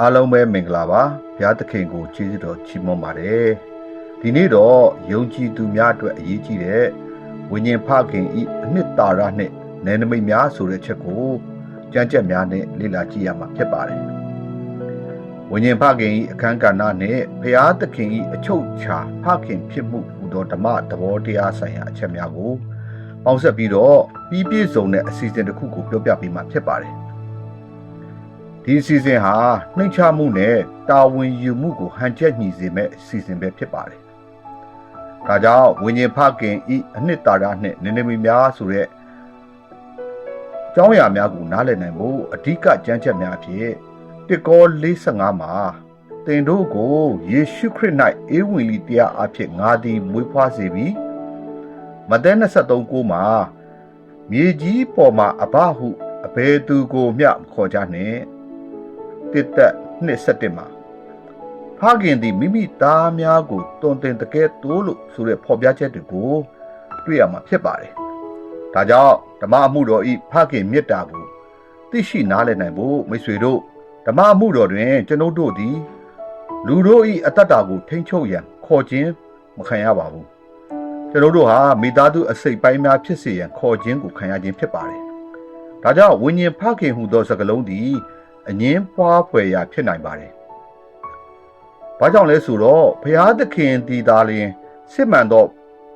အားလုံးပဲမင်္ဂလာပါဘုရားသခင်ကိုကျေးဇူးတော်ချီးမွမ်းပါတယ်ဒီနေ့တော့ယုံကြည်သူများအတွက်အရေးကြီးတဲ့ဝိညာဉ်ဖခင်ဤအနှစ်သာရနဲ့နယ်နိမိတ်များဆိုတဲ့ချက်ကိုကြံ့ကြက်များနဲ့လေ့လာကြည့်ရမှာဖြစ်ပါတယ်ဝိညာဉ်ဖခင်ဤအခန်းကဏ္ဍနဲ့ဘုရားသခင်ဤအချုပ်ချာဖခင်ဖြစ်မှုဟူသောဓမ္မသဘောတရားဆိုင်ရာအချက်များကိုပေါင်းစပ်ပြီးတော့ပြီးပြည့်စုံတဲ့အစီအစဉ်တစ်ခုကိုပြောပြပေးမှာဖြစ်ပါတယ် ဒီအစီအစဉ်ဟာနှိမ့်ချမှုနဲ့တာဝန်ယူမှုကိုဟန်ချက်ညီစေမဲ့အစီအစဉ်ပဲဖြစ်ပါတယ်။ဒါကြောင့်ဝိညာဉ်ဖခင်ဤအနှစ်သာရနဲ့နည်းနည်းမများဆိုတဲ့ကျောင်းရာများကိုနားလည်နိုင်ဖို့အဓိကကြမ်းချက်များဖြစ်တစ်ကော45မှာတင်တို့ကိုယေရှုခရစ်၌အေဝံဂေလိတရားအဖြစ်ငါသည်မွေးဖွားစေပြီးမဿဲ23ကိုမှာမြေကြီးပေါ်မှာအဘဟုအဘယ်သူကိုမျှမခေါ်ကြနှင့် တစ်သက်27မှာဖခင်သည်မိမိသားများကိုတွင်တင်တကယ်တိုးလို့ဆိုတဲ့ဖော်ပြချက်တွေကိုတွေ့ရမှာဖြစ်ပါတယ်။ဒါကြောင့်ဓမ္မအမှုတော်ဤဖခင်မေတ္တာကိုသိရှိနားလည်နိုင်ဖို့မိတ်ဆွေတို့ဓမ္မအမှုတော်တွင်ကျွန်ုပ်တို့သည်လူတို့ဤအတ္တတာကိုထိမ့်ချုပ်ရန်ခေါ်ခြင်းမခံရပါဘူး။ကျွန်ုပ်တို့ဟာမိသားစုအစိတ်ပိုင်းများဖြစ်စေရန်ခေါ်ခြင်းကိုခံရခြင်းဖြစ်ပါတယ်။ဒါကြောင့်ဝိညာဉ်ဖခင်ဟူသောစကားလုံးသည် အငင်းပွားဖွယ်ရာဖြစ်နိုင်ပါတယ်။ဘာကြောင့်လဲဆိုတော့ဘုရားသခင်တည်တာလျင်စစ်မှန်သော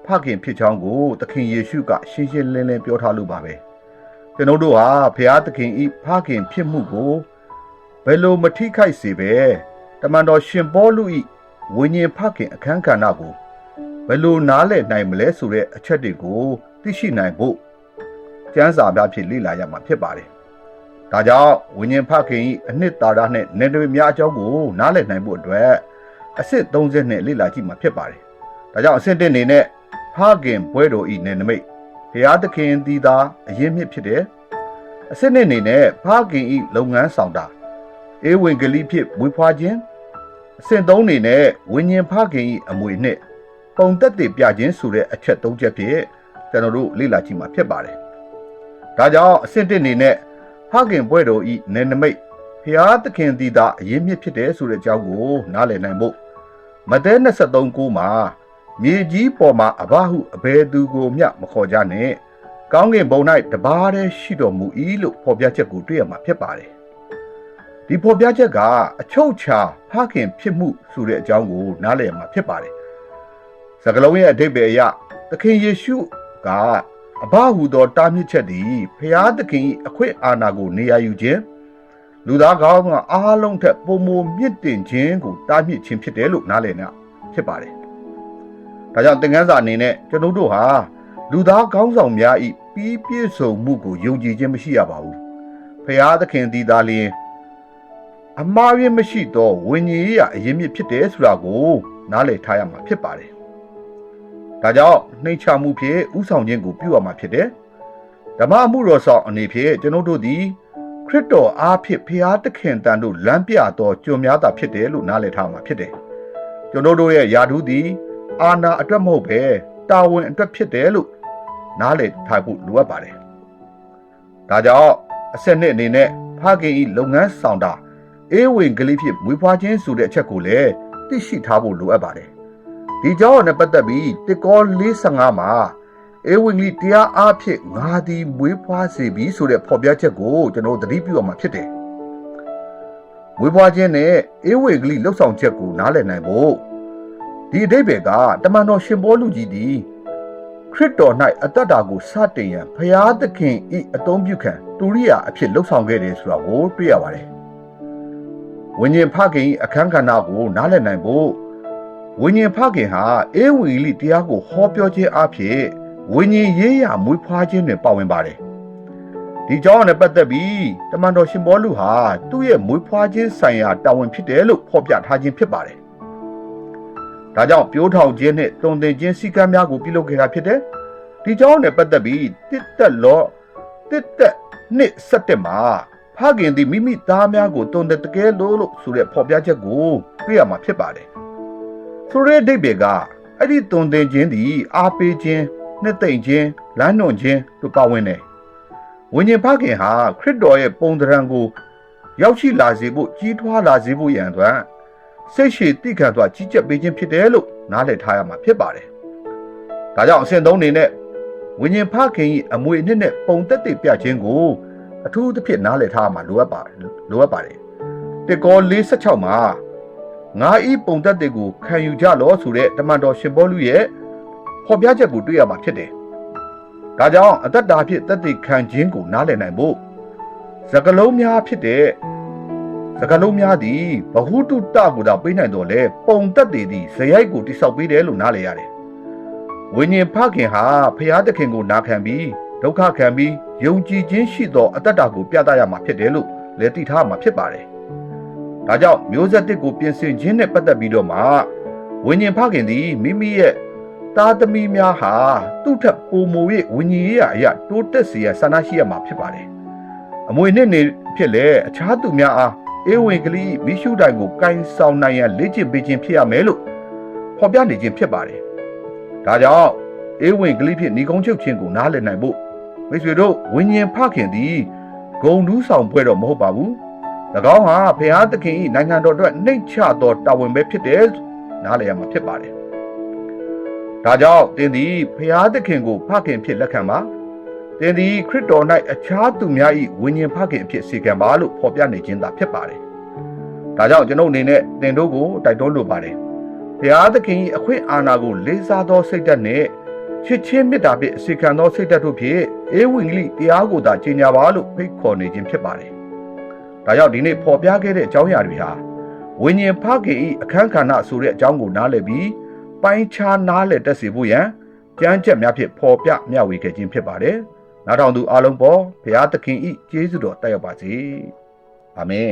ဖခင်ဖြစ်ချောင်းကိုသခင်ယေရှုကရှင်းရှင်းလင်းလင်းပြောထားလို့ပါပဲ။ကျွန်တော်တို့ဟာဘုရားသခင်ဤဖခင်ဖြစ်မှုကိုဘယ်လိုမထိခိုက်စေပဲတမန်တော်ရှင်ပေါလုဤဝိညာဉ်ဖခင်အခန်းကဏ္ဍကိုဘယ်လိုနားလည်နိုင်မလဲဆိုတဲ့အချက်တွေကိုသိရှိနိုင်ဖို့ကျမ်းစာများဖြင့်လေ့လာရမှာဖြစ်ပါတယ်။ ဒါကြောင့်ဝိညာဉ်ဖခင်၏အနှစ်သာရနဲ့နေတွေများအကြောင်းကိုနားလည်နိုင်ဖို့အတွက်အစစ်30နဲ့လေ့လာကြည့်မှာဖြစ်ပါတယ်။ဒါကြောင့်အစစ်1အနေနဲ့ဖခင်ဘွဲတော်ဤနေနမိတ်ဘုရားသခင်သည်သာအရင်မြစ်ဖြစ်တယ်။အစစ်2အနေနဲ့ဖခင်ဤလုပ်ငန်းဆောင်တာဧဝံဂေလိဖြစ်ဝေဖွာခြင်းအစစ်3အနေနဲ့ဝိညာဉ်ဖခင်ဤအမွေနဲ့ပုံသက်တည်ပြခြင်းဆိုတဲ့အချက်၃ချက်ဖြင့်ကျွန်တော်တို့လေ့လာကြည့်မှာဖြစ်ပါတယ်။ဒါကြောင့်အစစ်1အနေနဲ့ ဖခင်ဘွဲတော်ဤနေနမိတ်ဖျားသခင်သည်သာအရင်မြစ်ဖြစ်တယ်ဆိုတဲ့အကြောင်းကိုနားလည်နိုင်ဖို့မဿဲ23ကိုမှာမြေကြီးပေါ်မှာအဘဟုအဘယ်သူကိုမျှမခေါ်ကြနဲ့ကောင်းကင်ဘုံ၌တပါးတည်းရှိတော်မူ၏လို့ဖော်ပြချက်ကိုတွေ့ရမှာဖြစ်ပါတယ်ဒီဖော်ပြချက်ကအချုပ်ချာဖခင်ဖြစ်မှုဆိုတဲ့အကြောင်းကိုနားလည်ရမှာဖြစ်ပါတယ်စကလုံးရဲ့အဓိပ္ပာယ်အရသခင်ယေရှုက အဘဟုသောတားမြစ်ချက်သည်ဖျားသခင်၏အခွင့်အာဏာကို နေရာယူခြင်းလူသားကောင်းကအားလုံးထက်ပုံမမြင့်တင်ခြင်းကိုတားမြစ်ခြင်းဖြစ်တယ်လို့နားလည်နေဖြစ်ပါတယ်။ဒါကြောင့်သင်ခန်းစာအနေနဲ့ကျွန်တော်တို့ဟာလူသားကောင်းဆောင်များဤပြီးပြည့်စုံမှုကိုယုံကြည်ခြင်းမရှိရပါဘူး။ဖျားသခင်သည်သာလျှင်အမှားရင်းမရှိသောဝိညာဉ်ရေးရအရင်မြစ်ဖြစ်တယ်ဆိုတာကိုနားလည်ထားရမှာဖြစ်ပါတယ်။ ဒါကြောင့်နှိမ့်ချမှုဖြင့်ဥဆောင်ခြင်းကိုပြုရမှာဖြစ်တယ်။ဓမ္မအမှုတော်ဆောင်အနေဖြင့်ကျွန်တော်တို့သည်ခရစ်တော်အားဖြင့်ဖျားသခင်တန်တို့လမ်းပြတော်ကြုံများတာဖြစ်တယ်လို့နားလည်ထားမှာဖြစ်တယ်။ကျွန်တော်တို့ရဲ့ယာဓုသည်အာနာအတွက်မဟုတ်ပဲတာဝန်အတွက်ဖြစ်တယ်လို့နားလည်ထားဖို့လိုအပ်ပါတယ်။ဒါကြောင့်အဆက်နှစ်အနေနဲ့ဖခင်ဤလုပ်ငန်းဆောင်တာအေးဝင်ကလေးဖြစ်မွေးဖွားခြင်းဆိုတဲ့အချက်ကိုလည်းသိရှိထားဖို့လိုအပ်ပါတယ်။ ဒီကြောင့်နဲ့ပတ်သက်ပြီးတစ်ကော45မှာဧဝံဂေလိတရားအားဖြင့်ငါသည်မွေးဖွားစေပြီဆိုတဲ့ဖော်ပြချက်ကိုကျွန်တော်သတိပြုရမှာဖြစ်တယ်။မွေးဖွားခြင်းနဲ့ဧဝံဂေလိလှုပ်ဆောင်ချက်ကိုနားလည်နိုင်ဖို့ဒီအဓိပ္ပာယ်ကတမန်တော်ရှင်ဘောလူကြီးသည်ခရစ်တော်၌အသက်တာကိုစတင်ရန်ဖျားသခင်ဤအသုံးပြုခံတူရိယာအဖြစ်လှုပ်ဆောင်ခဲ့တယ်ဆိုတာကိုတွေ့ရပါတယ်။ဝိညာဉ်ဖခင်ဤအခန်းကဏ္ဍကိုနားလည်နိုင်ဖို့ ဝိညာဉ်ဖခင်ဟာဧဝံဂေလိတရားကိုဟောပြောခြင်းအဖြစ်ဝိညာဉ်ရေးရမွေးဖွားခြင်းတွင်ပါဝင်ပါတယ်။ဒီကြောင့်နဲ့ပတ်သက်ပြီးတမန်တော်ရှင်ဘောလူဟာသူ့ရဲ့မွေးဖွားခြင်းဆိုင်ရာတာဝန်ဖြစ်တယ်လို့ဖော်ပြထားခြင်းဖြစ်ပါတယ်။ဒါကြောင့်ပြိုးထောင်ခြင်းနဲ့တုံသင်ခြင်းစည်းကမ်းများကိုပြုလုပ်ခဲ့တာဖြစ်တယ်။ဒီကြောင့်နဲ့ပတ်သက်ပြီးတစ်သက်လောတစ်သက်နှစ်ဆက်တက်မှာဖခင်သည်မိမိသားများကိုတုံတဲ့တကယ်လို့လို့ဆိုတဲ့ဖော်ပြချက်ကိုတွေ့ရမှာဖြစ်ပါတယ်။ ဆိုတဲ့အဓိပ္ပာယ်ကအဲ့ဒီတုံသင်ခြင်းသည်အားပေးခြင်းနှစ်သိမ့်ခြင်းလမ်းညွှန်ခြင်းတို့ပါဝင်တယ်။ဝိညာဉ်ဖခင်ဟာခရစ်တော်ရဲ့ပုံသဏ္ဍာန်ကို ရောက်ရှိလာစေဖို့ကြီးထွားလာစေဖို့ရန်အတွက်စိတ်ရှည်တိခံစွာကြီးကြပ်ပေးခြင်းဖြစ်တယ်လို့နားလည်ထားရမှာဖြစ်ပါတယ်။ဒါကြောင့်အစဉ်သုံးအနေနဲ့ဝိညာဉ်ဖခင်၏အမွေအနှစ်နဲ့ပုံသက်သေပြခြင်းကိုအထူးသဖြင့်နားလည်ထားရမှာလိုအပ်ပါလိုအပ်ပါတယ်။တေကော46မှာ ငါဤပုံသက်သေကိုခံယူကြလောဆိုတဲ့တမန်တော်ရှင်ပေါလုရဲ့ဖော်ပြချက်ကိုတွေ့ရမှာဖြစ်တယ်။ဒါကြောင့်အသက်တာဖြစ်သက်သေခံခြင်းကိုနားလည်နိုင်ဖို့စကလုံးများဖြစ်တဲ့စကလုံးများသည်ဘဟုတုတကိုသာပေးနိုင်တော့လေပုံသက်သေသည်ဇယိုက်ကိုတိဆောက်ပေးတယ်လို့နားလည်ရတယ်။ဝိညာဉ်ဖခင်ဟာဖျားသခင်ကိုနာခံပြီးဒုက္ခခံပြီးယုံကြည်ခြင်းရှိသောအသက်တာကိုပြသရမှာဖြစ်တယ်လို့လည်းသိထားမှာဖြစ်ပါတယ်။ ဒါကြောင့်မျိုးဆက်တစ်ကိုပြင်ဆင်ခြင်းနဲ့ပတ်သက်ပြီးတော့မှဝိညာဉ်ဖခင်သည်မိမိရဲ့သားသမီးများဟာသူ့ထက်ပိုမို၍ဝိညာဉ်ရေးရာအရာတိုးတက်စေရဆန္ဒရှိရမှာဖြစ်ပါတယ်။အမွေနှစ်နေဖြစ်လေအခြားသူများအားအေဝံဂေလိမိရှုတိုင်ကိုကင်ဆောင်နိုင်ရန်လေ့ကျင့်ပေးခြင်းဖြစ်ရမယ်လို့ဖော်ပြနေခြင်းဖြစ်ပါတယ်။ဒါကြောင့်အေဝံဂေလိဖြစ်ဏီကုံချုပ်ခြင်းကိုနားလည်နိုင်ဖို့မိတ်ဆွေတို့ဝိညာဉ်ဖခင်သည်ဂုံတူးဆောင်ပွဲတော့မဟုတ်ပါဘူး။၎ င်းဟာဘုရားသခင်၏နိုင်ငံတော်အတွက်နှိတ်ချသောတာဝန်ပဲဖြစ်တယ်နားလည်ရမှာဖြစ်ပါတယ်။ဒါကြောင့်သင်သည်ဘုရားသခင်ကိုဖခင်ဖြစ်လက်ခံပါ။သင်သည်ခရစ်တော်၌အခြားသူများ၏ဝိညာဉ်ဖခင်အဖြစ်စေခံပါလို့ဖော်ပြနေခြင်းသာဖြစ်ပါတယ်။ဒါကြောင့်ကျွန်ုပ်အနေနဲ့သင်တို့ကိုတိုက်တွန်းလိုပါတယ်။ဘုရားသခင်၏အခွင့်အာဏာကိုလေးစားသောစိတ်ဓာတ်နဲ့ချစ်ချင်းမေတ္တာဖြင့်အစီခံသောစိတ်ဓာတ်တို့ဖြင့်အေဝံဂေလိတရားကိုသာကြီးညာပါလို့ဖိတ်ခေါ်နေခြင်းဖြစ်ပါတယ်။ ဒါကြောင့်ဒီနေ့ဖော်ပြခဲ့တဲ့အကြောင်းအရာတွေဟာဝိညာဉ်ဖခင်၏အခန်းကဏ္ဍဆိုတဲ့အကြောင်းကိုနားလည်ပြီးပိုင်းခြားနားလည်တတ်စေဖို့ရန်ကြမ်းကြက်များဖြင့်ဖော်ပြမျှဝေခဲ့ခြင်းဖြစ်ပါတယ်။နောက်ထောင်သူအားလုံးပေါ်ဘုရားသခင်၏ကျေးဇူးတော်တက်ရောက်ပါစေ။အာမင်